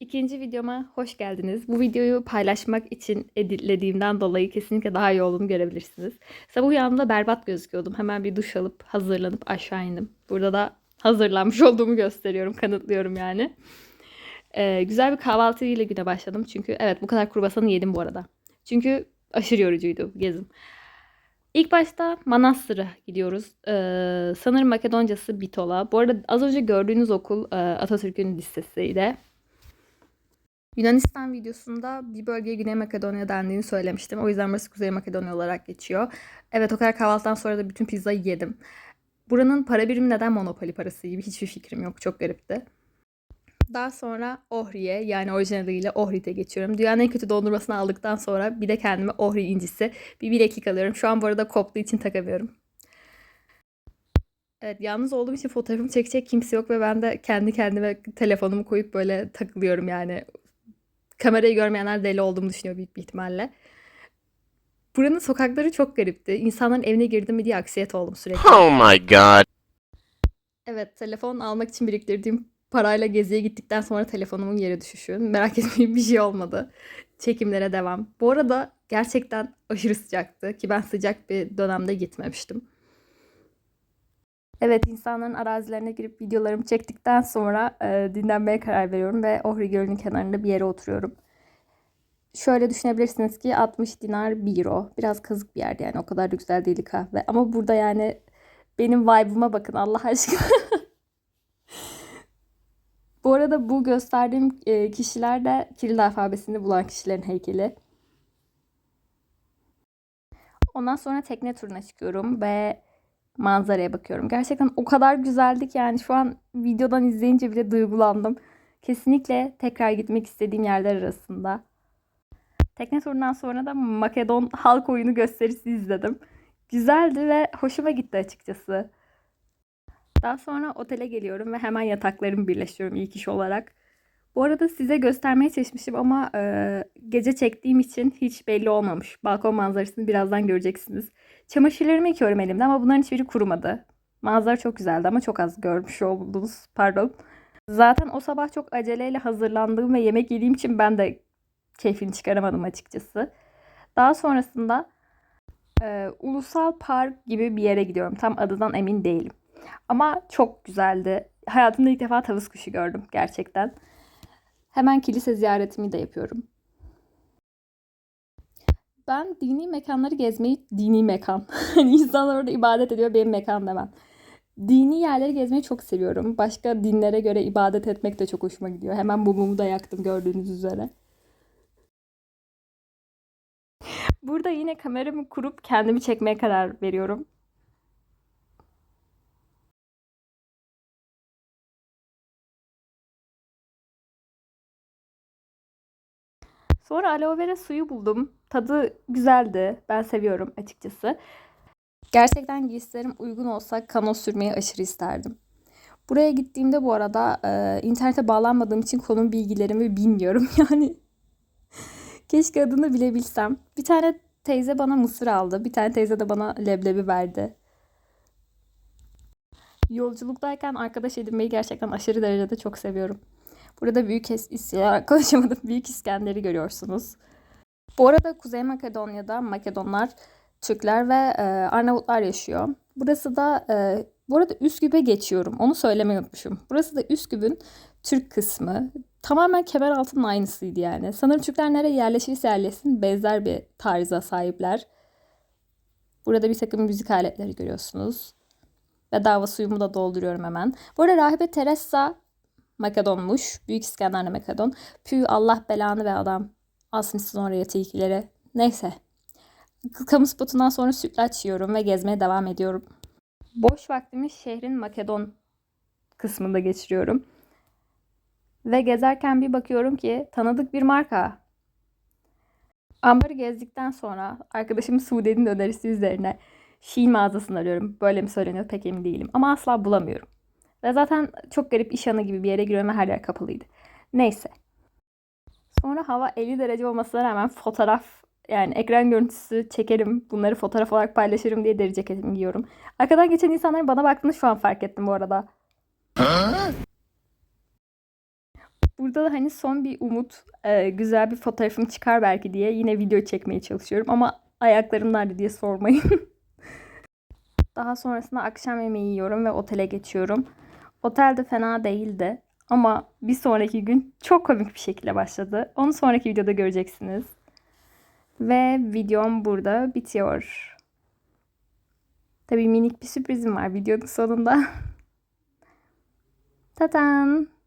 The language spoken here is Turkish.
İkinci videoma hoş geldiniz. Bu videoyu paylaşmak için editlediğimden dolayı kesinlikle daha iyi olduğumu görebilirsiniz. Sabah uyandığımda berbat gözüküyordum. Hemen bir duş alıp hazırlanıp aşağı indim. Burada da hazırlanmış olduğumu gösteriyorum, kanıtlıyorum yani. Ee, güzel bir kahvaltıyla güne başladım. Çünkü evet bu kadar kruvasanı yedim bu arada. Çünkü aşırı yorucuydu gezim. İlk başta Manastır'a gidiyoruz. Ee, sanırım Makedoncası Bitola. Bu arada az önce gördüğünüz okul e, Atatürk'ün listesiydi. Yunanistan videosunda bir bölgeye Güney Makedonya dendiğini söylemiştim. O yüzden burası Kuzey Makedonya olarak geçiyor. Evet o kadar kahvaltıdan sonra da bütün pizzayı yedim. Buranın para birimi neden Monopoly parası gibi hiçbir fikrim yok. Çok garipti. Daha sonra Ohri'ye yani orijinaliyle Ohrid'e geçiyorum. Dünyanın en kötü dondurmasını aldıktan sonra bir de kendime Ohri incisi bir bileklik alıyorum. Şu an bu arada koptuğu için takamıyorum. Evet yalnız olduğum için fotoğrafımı çekecek kimse yok ve ben de kendi kendime telefonumu koyup böyle takılıyorum yani. Kamerayı görmeyenler deli olduğumu düşünüyor büyük bir ihtimalle. Buranın sokakları çok garipti. İnsanların evine girdim mi diye aksiyet oldum sürekli. Oh my god. Evet, telefon almak için biriktirdiğim parayla geziye gittikten sonra telefonumun yere düşüşü. Merak etmeyin bir şey olmadı. Çekimlere devam. Bu arada gerçekten aşırı sıcaktı ki ben sıcak bir dönemde gitmemiştim. Evet, insanların arazilerine girip videolarımı çektikten sonra e, dinlenmeye karar veriyorum ve Ohri Gölü'nün kenarında bir yere oturuyorum. Şöyle düşünebilirsiniz ki 60 dinar 1 euro. Biraz kazık bir yerde yani o kadar da güzel değil kahve. Ama burada yani benim vibe'ıma bakın Allah aşkına. Bu arada bu gösterdiğim e, kişiler de Kiril alfabesini bulan kişilerin heykeli. Ondan sonra tekne turuna çıkıyorum ve manzaraya bakıyorum. Gerçekten o kadar güzeldi ki yani şu an videodan izleyince bile duygulandım. Kesinlikle tekrar gitmek istediğim yerler arasında. Tekne turundan sonra da Makedon halk oyunu gösterisi izledim. Güzeldi ve hoşuma gitti açıkçası. Daha sonra otele geliyorum ve hemen yataklarımı birleştiriyorum ilk iş olarak. Bu arada size göstermeye çalışmışım ama e, gece çektiğim için hiç belli olmamış. Balkon manzarasını birazdan göreceksiniz. Çamaşırlarımı yıkıyorum elimde ama bunların hiçbiri kurumadı. Manzara çok güzeldi ama çok az görmüş oldunuz. Pardon. Zaten o sabah çok aceleyle hazırlandığım ve yemek yediğim için ben de keyfini çıkaramadım açıkçası. Daha sonrasında e, Ulusal Park gibi bir yere gidiyorum. Tam adından emin değilim. Ama çok güzeldi. Hayatımda ilk defa tavus kuşu gördüm gerçekten. Hemen kilise ziyaretimi de yapıyorum. Ben dini mekanları gezmeyi, dini mekan. Hani insanlar orada ibadet ediyor, benim mekan demem. Dini yerleri gezmeyi çok seviyorum. Başka dinlere göre ibadet etmek de çok hoşuma gidiyor. Hemen mumumu da yaktım gördüğünüz üzere. Burada yine kameramı kurup kendimi çekmeye karar veriyorum. Sonra aloe vera suyu buldum. Tadı güzeldi. Ben seviyorum açıkçası. Gerçekten giysilerim uygun olsa kano sürmeyi aşırı isterdim. Buraya gittiğimde bu arada e, internete bağlanmadığım için konum bilgilerimi bilmiyorum. Yani keşke adını bilebilsem. Bir tane teyze bana mısır aldı. Bir tane teyze de bana leblebi verdi. Yolculuktayken arkadaş edinmeyi gerçekten aşırı derecede çok seviyorum. Burada Büyük İskender, konuşamadım. Büyük İskender'i görüyorsunuz. Bu arada Kuzey Makedonya'da Makedonlar, Türkler ve e, Arnavutlar yaşıyor. Burası da e, bu arada Üsküp'e geçiyorum. Onu söylemeyi unutmuşum. Burası da Üsküp'ün Türk kısmı. Tamamen Kemeraltı'nın aynısıydı yani. Sanırım Türkler nereye yerleşirse yerleşsin benzer bir tarza sahipler. Burada bir takım müzik aletleri görüyorsunuz. Bedava suyumu da dolduruyorum hemen. Bu arada Rahibe Teresa Makedonmuş. Büyük İskender'le Makedon. Pü Allah belanı ve adam. Asmışsın oraya tilkileri. Neyse. Kamu spotundan sonra sütlaç yiyorum ve gezmeye devam ediyorum. Boş vaktimi şehrin Makedon kısmında geçiriyorum. Ve gezerken bir bakıyorum ki tanıdık bir marka. Ambarı gezdikten sonra arkadaşım Sude'nin önerisi üzerine Shein mağazasını arıyorum. Böyle mi söyleniyor pek emin değilim. Ama asla bulamıyorum. Ve zaten çok garip iş yanı gibi bir yere giriyorum ve her yer kapalıydı. Neyse. Sonra hava 50 derece olmasına rağmen fotoğraf yani ekran görüntüsü çekerim. Bunları fotoğraf olarak paylaşırım diye deri ceketimi giyiyorum. Arkadan geçen insanların bana baktığını şu an fark ettim bu arada. burada da hani son bir umut, e, güzel bir fotoğrafım çıkar belki diye yine video çekmeye çalışıyorum. Ama ayaklarım nerede diye sormayın. Daha sonrasında akşam yemeği yiyorum ve otele geçiyorum. Otel de fena değildi. Ama bir sonraki gün çok komik bir şekilde başladı. Onu sonraki videoda göreceksiniz. Ve videom burada bitiyor. Tabii minik bir sürprizim var videonun sonunda. Tadan!